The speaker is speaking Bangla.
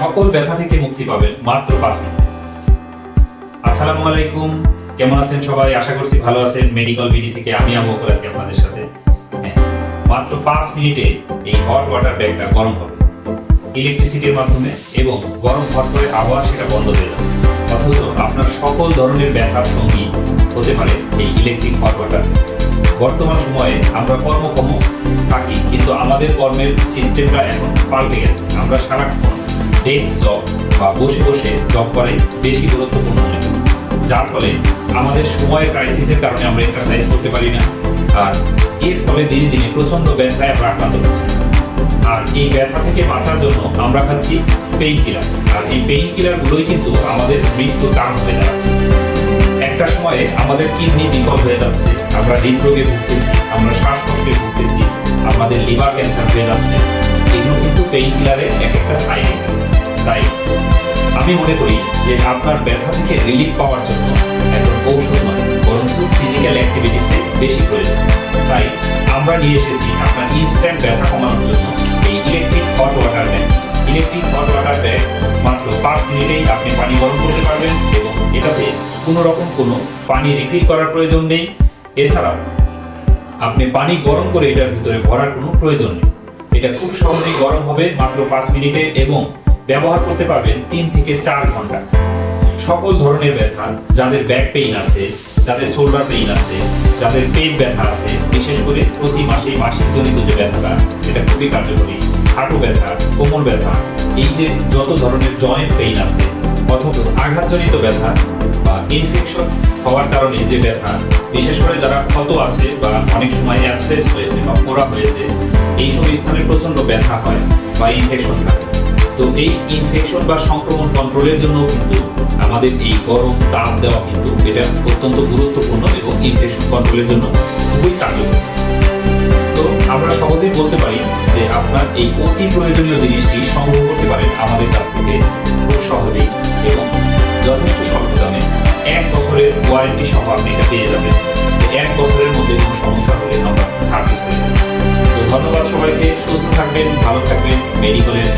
সকল ব্যথা থেকে মুক্তি পাবেন মাত্র পাঁচ মিনিট। আসসালামু আলাইকুম। কেমন আছেন সবাই? আশা করছি ভালো আছেন। মেডিকেল বিডি থেকে আমি আবহাওয়া আছি আপনাদের সাথে। হ্যাঁ, মাত্র পাঁচ মিনিটে এই হট ওয়াটার ব্যাগটা গরম হবে। ইলেকট্রিসিটির মাধ্যমে এবং গরম হট করে আবার সেটা বন্ধ হয়ে যাবে। অথচ আপনার সকল ধরনের ব্যথার সঙ্গী হতে পারে এই ইলেকট্রিক হট ওয়াটার বর্তমান সময়ে আমরা কর্মক্ষম থাকি কিন্তু আমাদের কর্মের সিস্টেমটা এখন পাল্টে গেছে। আমরা সারাক্ষণ ডেস্ক জব বা বসে বসে জব করে বেশি গুরুত্বপূর্ণ করি যার ফলে আমাদের সময়ের ক্রাইসিসের কারণে আমরা এক্সারসাইজ করতে পারি না। আর এর ফলে দিনে দিনে প্রচণ্ড ব্যথায় আমরা আক্রান্ত হচ্ছি। আর এই ব্যথা থেকে বাঁচার জন্য আমরা খাচ্ছি পেইন কিলার আর এই পেইন কিলার গুলোই কিন্তু আমাদের মৃত্যুর কারণ হয়ে দাঁড়াচ্ছে। একটা সময়ে আমাদের কিডনি বিকল হয়ে যাচ্ছে, আমরা হৃদরোগে ভুগতেছি, আমরা শ্বাসকষ্টে ভুগতেছি, আমাদের লিভার ক্যান্সার হয়ে যাচ্ছে। এগুলো কিন্তু পেইন কিলারের এক একটা সাইড তাই আমি মনে করি যে আপনার ব্যথা থেকে রিলিফ পাওয়ার জন্য এখন ঔষধ নয় বরঞ্চ ফিজিক্যাল অ্যাক্টিভিটিসে বেশি প্রয়োজন। তাই আমরা নিয়ে এসেছি আপনার ইনস্ট্যান্ট ব্যথা কমানোর জন্য এই electric hot water bag electric hot water bag মাত্র পাঁচ মিনিটেই আপনি পানি গরম করতে পারবেন এবং এটাতে কোনো রকম কোনো পানি রিফিল করার প্রয়োজন নেই। এছাড়াও, আপনি পানি গরম করে এটার ভিতরে ভরার কোনো প্রয়োজন নেই। এটা খুব সহজেই গরম হবে মাত্র পাঁচ মিনিটে এবং ব্যবহার করতে পারবেন তিন থেকে চার ঘণ্টা। সকল ধরনের ব্যথা, যাদের ব্যাক পেইন আছে, যাদের শোল্ডার পেইন আছে, যাদের পেট ব্যথা আছে, বিশেষ করে প্রতি মাসে মাসিক জনিত যে ব্যথাটা এটা খুবই কার্যকরী। হাঁটু ব্যথা, কোমর ব্যথা, এই যে যত ধরনের জয়েন্ট পেইন আছে, অথবা আঘাতজনিত ব্যথা বা ইনফেকশন হওয়ার কারণে যে ব্যথা, বিশেষ করে যারা ক্ষত আছে বা অনেক সময় অ্যাবসেস হয়েছে বা পোড়া হয়েছে, এইসব স্থানে প্রচণ্ড ব্যথা হয় বা ইনফেকশন থাকে। তো এই ইনফেকশন বা সংক্রমণ কন্ট্রোলের জন্য কিন্তু আমাদের এই গরম তাপ দেওয়া কিন্তু এটা অত্যন্ত গুরুত্বপূর্ণ এবং ইনফেকশন কন্ট্রোলের জন্য খুবই কার্যকর। তো আমরা সহজেই বলতে পারি যে আপনার এই অতি প্রয়োজনীয় জিনিসটি সংগ্রহ করতে পারেন আমাদের কাছ থেকে খুব সহজেই এবং যথেষ্ট স্বল্প দামে। এক বছরের ওয়ারেন্টি সহ আপনি এটা পেয়ে যাবেন। এক বছরের মধ্যে কোনো সমস্যা হলে আমরা সার্ভিস করে তো ধন্যবাদ সবাইকে, সুস্থ থাকবেন, ভালো থাকবেন মেডিকেলের